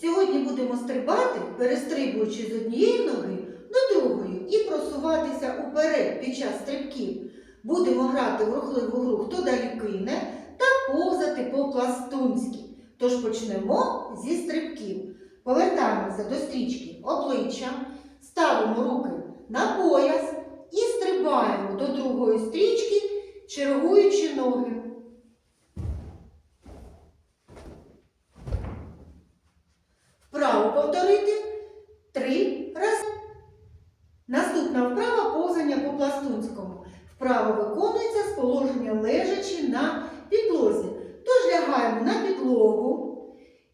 Сьогодні будемо стрибати, перестрибуючи з однієї ноги до другої і просуватися уперед під час стрибків. Будемо грати в рухливу гру, хто далі кине, та повзати по-пластунськи. Тож почнемо зі стрибків. Повертаємося до стрічки обличчям, ставимо руки на пояс і стрибаємо до другої стрічки, чергуючи ноги. Повторити три рази. Наступна вправа повзання по пластунському. Вправа виконується з положення лежачи на підлозі. Тож лягаємо на підлогу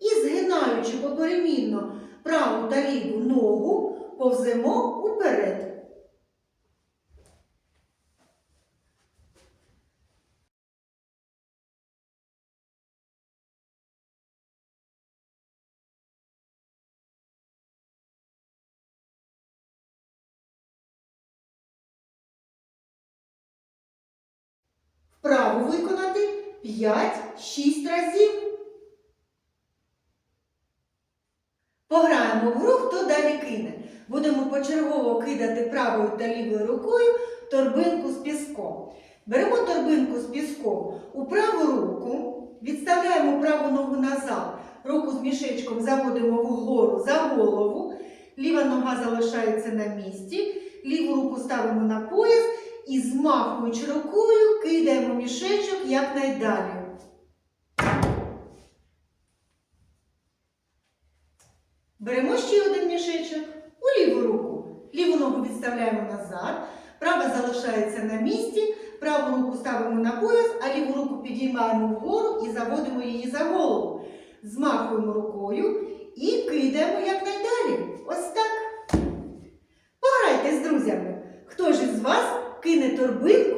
і, згинаючи поперемінно праву та ліву ногу, повземо уперед. Вправу виконати 5-6 разів. Пограємо в гру, хто далі кине. Будемо почергово кидати правою та лівою рукою торбинку з піском. Беремо торбинку з піском у праву руку, відставляємо праву ногу назад, руку з мішечком заводимо вгору за голову, ліва нога залишається на місці, ліву руку ставимо на пояс і змахуючи рукою кидаємо мішечок якнайдалі. Беремо ще один мішечок у ліву руку. Ліву ногу відставляємо назад, права залишається на місці, праву руку ставимо на пояс, а ліву руку підіймаємо вгору і заводимо її за голову. Змахуємо рукою і кидаємо якнайдалі. торбинку